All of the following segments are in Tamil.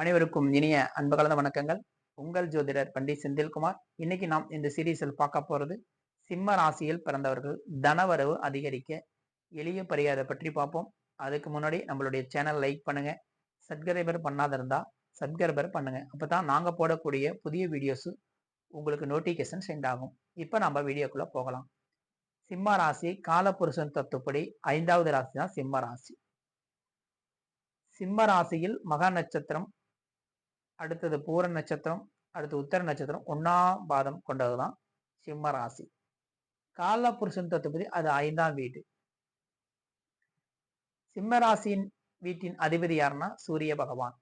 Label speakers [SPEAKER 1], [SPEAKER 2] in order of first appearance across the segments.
[SPEAKER 1] அனைவருக்கும் இனிய அன்பு கலந்த வணக்கங்கள். உங்கள் ஜோதிடர் பண்டிட் செந்தில்குமார். இன்னைக்கு நாம் இந்த சீரீஸில் பார்க்க போறது சிம்ம ராசியில் பிறந்தவர்கள் தனவரவு அதிகரிக்க எளிய பரிகாரத்தை பற்றி பார்ப்போம். அதுக்கு முன்னாடி நம்மளுடைய சேனல் லைக் பண்ணுங்க. சப்ஸ்கிரைபர் பண்ணாத இருந்தா சப்ஸ்கிரைபர் பண்ணுங்க. அப்பதான் நாங்க போடக்கூடிய புதிய வீடியோஸ் உங்களுக்கு நோட்டிபிகேஷன் சென்ட் ஆகும். இப்போ நம்ம வீடியோக்குள்ள போகலாம். சிம்ம ராசி காலபுருஷன் தத்துப்படி ஐந்தாவது ராசி தான் சிம்ம ராசி. சிம்ம ராசியில் மகா நட்சத்திரம் அடுத்தது பூர நட்சத்திரம் அடுத்து உத்தர நட்சத்திரம் ஒன்னாம் பாதம் கொண்டதுதான் சிம்ம ராசி. கால புருஷன் தத்துப்பதி அது ஐந்தாம் வீடு. சிம்ம ராசியின் வீட்டின் அதிபதி யாருன்னா சூரிய பகவான்.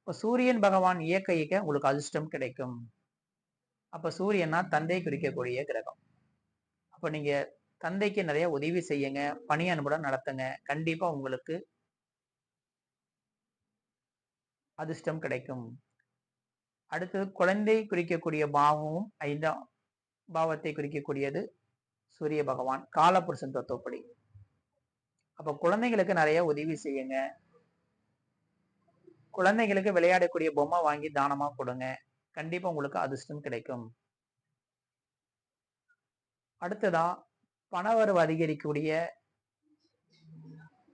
[SPEAKER 1] இப்போ சூரியன் பகவான் இயக்க இயக்க உங்களுக்கு அதிர்ஷ்டம் கிடைக்கும். அப்போ சூரியன்னா தந்தை குறிக்கக்கூடிய கிரகம். அப்போ நீங்கள் தந்தைக்கு நிறைய உதவி செய்யுங்க பணி அனுபவம் நடத்துங்க. கண்டிப்பாக உங்களுக்கு அதிர்ஷ்டம் கிடைக்கும். அடுத்தது குழந்தை குறிக்கக்கூடிய பாவமும் ஐந்தாம் பாவத்தை குறிக்கக்கூடியது சூரிய பகவான் காலபுருஷன் தத்துவப்படி. அப்ப குழந்தைகளுக்கு நிறைய உதவி செய்யுங்க. குழந்தைகளுக்கு விளையாடக்கூடிய பொம்மை வாங்கி தானமா கொடுங்க. கண்டிப்பா உங்களுக்கு அதிர்ஷ்டம் கிடைக்கும். அடுத்ததா பணவரவு அதிகரிக்கக்கூடிய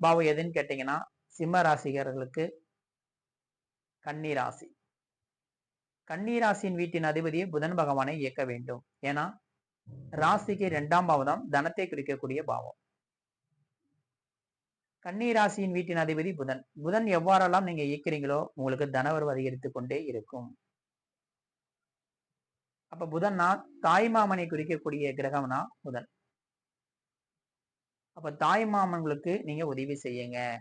[SPEAKER 1] பாவம் எதுன்னு கேட்டீங்கன்னா சிம்ம ராசிகர்களுக்கு கன்னிராசி. கன்னிராசியின் வீட்டின் அதிபதியை புதன் பகவானை இயக்க வேண்டும். ஏன்னா ராசிக்கு இரண்டாம் பாவம் தனத்தை குறிக்கக்கூடிய பாவம். கன்னிராசியின் வீட்டின் அதிபதி புதன். புதன் எவ்வாறெல்லாம் நீங்க இயக்கிறீங்களோ உங்களுக்கு தனவரவு அதிகரித்து கொண்டே இருக்கும். அப்ப புதன்னா தாய்மாமனை குறிக்கக்கூடிய கிரகம்னா புதன். அப்ப தாய்மாமன்களுக்கு நீங்க உதவி செய்யுங்க.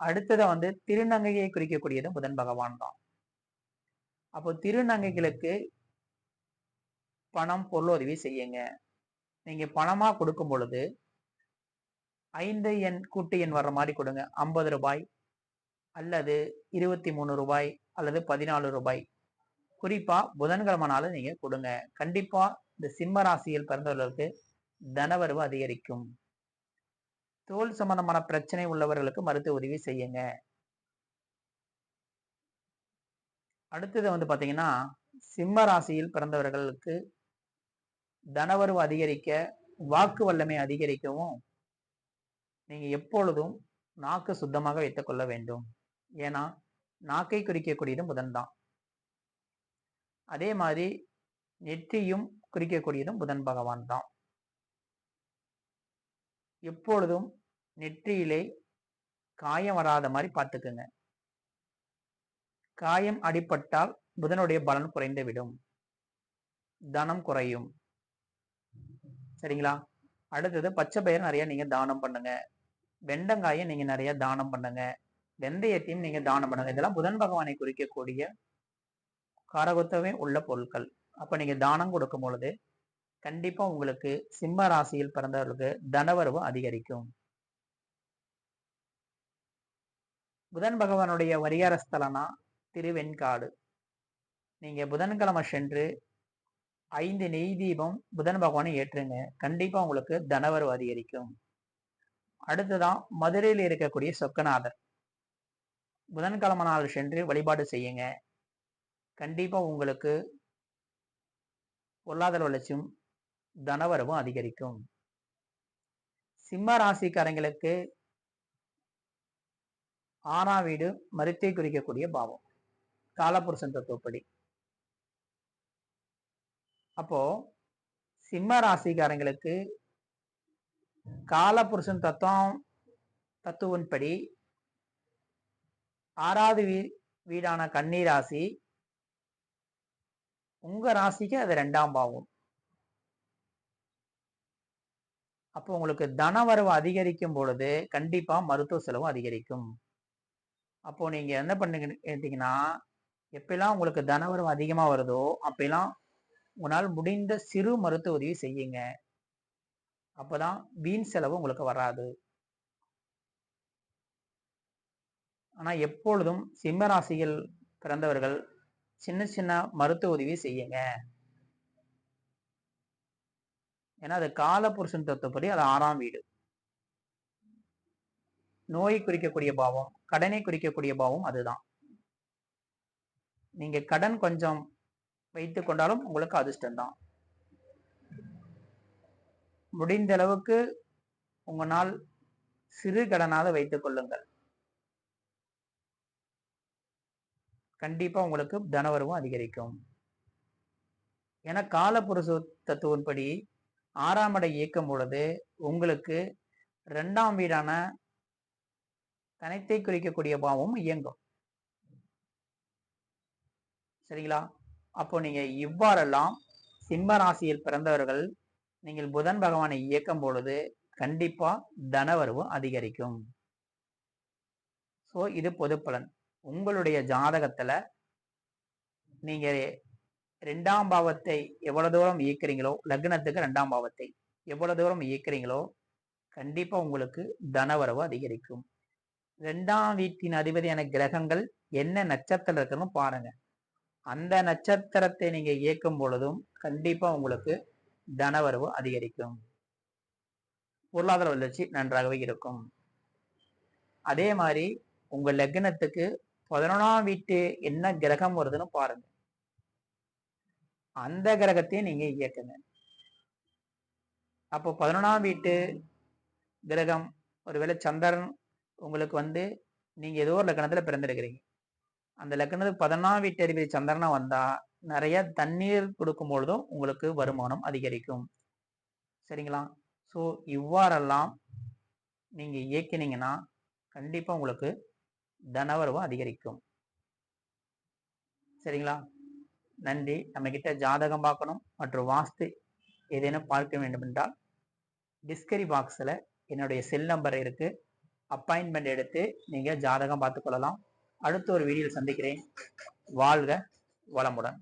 [SPEAKER 1] அடுத்ததை வந்து திருநங்கையை குறிக்கக்கூடியது புதன் பகவான் தான். அப்போ திருநங்கைகளுக்கு பணம் பொருளுதவி செய்யுங்க. நீங்க பணமா கொடுக்கும் பொழுது ஐந்து எண் கூட்டு எண் வர்ற மாதிரி கொடுங்க. ஐம்பது ரூபாய் அல்லது இருபத்தி மூணு ரூபாய் அல்லது பதினாலு ரூபாய். குறிப்பா புதன்கிழமை நாள் நீங்க கொடுங்க. கண்டிப்பா இந்த சிம்ம ராசியில் பிறந்தவர்களுக்கு தனவரவு அதிகரிக்கும். தோல் சம்பந்தமான பிரச்சனை உள்ளவர்களுக்கு மருத்துவ உதவி செய்யுங்க. அடுத்தது வந்து பார்த்தீங்கன்னா சிம்ம ராசியில் பிறந்தவர்களுக்கு தனவரவு அதிகரிக்க வாக்கு வல்லமை அதிகரிக்கவும் நீங்கள் எப்பொழுதும் நாக்கு சுத்தமாக வைத்துக்கொள்ள வேண்டும். ஏன்னா நாக்கை குறிக்கக்கூடியதும் புதன்தான். அதே மாதிரி நெற்றியும் குறிக்கக்கூடியதும் புதன் பகவான் தான் எப்பொழுதும் நெற்றியிலே காயம் வராத மாதிரி பார்த்துக்குங்க. காயம் அடிப்பட்டால் புதனுடைய பலன் குறைந்து விடும் தனம் குறையும். சரிங்களா? அடுத்தது பச்சை பயிர் நிறைய நீங்க தானம் பண்ணுங்க. வெண்டங்காயை நீங்க நிறைய தானம் பண்ணுங்க. வெந்தயத்தையும் நீங்க தானம் பண்ணுங்க. இதெல்லாம் புதன் பகவானை குறிக்கக்கூடிய காரகத்துவமே உள்ள பொருட்கள். அப்ப நீங்க தானம் கொடுக்கும் பொழுது கண்டிப்பா உங்களுக்கு சிம்ம ராசியில் பிறந்தவர்களுக்கு தனவரவு அதிகரிக்கும். புதன் பகவானுடைய வரிகார ஸ்தலனா திருவெண்காடு. நீங்க புதன்கிழமை சென்று ஐந்து நெய் தீபம் புதன் பகவானை ஏற்றுங்க. கண்டிப்பா உங்களுக்கு தனவரவு அதிகரிக்கும். அடுத்ததான் மதுரையில் இருக்கக்கூடிய சொக்கநாதர். புதன்கிழமை நாள் சென்று வழிபாடு செய்யுங்க. கண்டிப்பா உங்களுக்கு பொருளாதார வளர்ச்சியும் தனவரவும் அதிகரிக்கும். சிம்ம ராசிக்காரங்களுக்கு ஆறாம் வீடு மருத்தை குறிக்கக்கூடிய பாவம். காலபுருஷன் தத்துவப்படி. அப்போ சிம்ம ராசிக்காரங்களுக்கு காலபுருஷன் தத்துவம் தத்துவன்படி ஆறாவது வீ வீடான கன்னி ராசி உங்க ராசிக்கு அது ரெண்டாம் பாவம். அப்போ உங்களுக்கு தனவரவு அதிகரிக்கும் பொழுது கண்டிப்பா மருத்துவ செலவும் அதிகரிக்கும். அப்போ நீங்க என்ன பண்ணிக்கிட்டீங்கன்னா எப்பெல்லாம் உங்களுக்கு தனவரவு அதிகமா வருதோ அப்பெல்லாம் உங்களால் முடிந்த சிறு மருத்துவ உதவி செய்யுங்க. அப்பதான் வீண் செலவு உங்களுக்கு வராது. ஆனா எப்பொழுதும் சிம்மராசியில் பிறந்தவர்கள் சின்ன சின்ன மருத்துவ உதவி செய்யுங்க. ஏன்னா அது காலபுருஷன் தத்துவப்படி அது ஆறாம் வீடு. நோய் குறிக்கக்கூடிய பாவம் கடனை குறிக்கக்கூடிய பாவம் அதுதான். நீங்க கடன் கொஞ்சம் வைத்து கொண்டாலும் உங்களுக்கு அதிர்ஷ்டம் தான் முடிந்த அளவுக்கு உங்களால் சிறு கடனாக வைத்துக் கொள்ளுங்கள். கண்டிப்பா உங்களுக்கு தனவரவும் அதிகரிக்கும். ஏன்னா காலப்புருஷ தத்துவன்படி ஆறாம் இடை இயக்கும் பொழுது உங்களுக்கு ரெண்டாம் வீடான தனத்தை குறிக்கக்கூடிய பாவம் இயங்கும். சரிங்களா? அப்போ நீங்க இவ்வாறெல்லாம் சிம்ம ராசியில் பிறந்தவர்கள் நீங்கள் புதன் பகவானை இயக்கும் பொழுது கண்டிப்பா தனவரவு அதிகரிக்கும். ஸோ இது பொது பலன் உங்களுடைய ஜாதகத்துல நீங்க ரெண்டாம் பாவத்தை எவ்வளவு தூரம் இயக்குறீங்களோ லக்னத்துக்கு ரெண்டாம் பாவத்தை எவ்வளவு தூரம் இயக்குறீங்களோ கண்டிப்பா உங்களுக்கு தனவரவு அதிகரிக்கும். ரெண்டாம் வீட்டின் அதிபதியான கிரகங்கள் என்ன நட்சத்திரம் இருக்குன்னு பாருங்க. அந்த நட்சத்திரத்தை நீங்க இயக்கும் பொழுதும் கண்டிப்பா உங்களுக்கு தனவரவு அதிகரிக்கும். பொருளாதார வளர்ச்சி நன்றாகவே இருக்கும். அதே மாதிரி உங்க லக்னத்துக்கு பதினொன்றாம் வீட்டு என்ன கிரகம் வருதுன்னு பாருங்க. அந்த கிரகத்தையும் நீங்க இயக்குங்க. அப்போ பதினொன்றாம் வீட்டு கிரகம் ஒருவேளை சந்திரன் உங்களுக்கு வந்து நீங்க ஏதோ ஒரு லக்கணத்துல பிறந்திருக்கிறீங்க. அந்த லக்கணத்துக்கு பதினொன்றாம் வீட்டு அதிபதி சந்திரனா வந்தா நிறைய தண்ணீர் கொடுக்கும் பொழுதும் உங்களுக்கு வருமானம் அதிகரிக்கும். சரிங்களா? ஸோ இவ்வாறெல்லாம் நீங்க இயக்கினீங்கன்னா கண்டிப்பா உங்களுக்கு தனவரவும் அதிகரிக்கும். சரிங்களா? நன்றி. நம்ம கிட்ட ஜாதகம் பார்க்கணும் மற்றும் வாஸ்து ஏதேனும் பார்க்க வேண்டும் என்றால் டிஸ்கரி பாக்ஸில் என்னுடைய செல் நம்பர் இருக்கு. அப்பாயின்மெண்ட் எடுத்து நீங்கள் ஜாதகம் பார்த்துக்கொள்ளலாம் அடுத்த ஒரு வீடியோவில் சந்திக்கிறேன். வாழ்க வளமுடன்.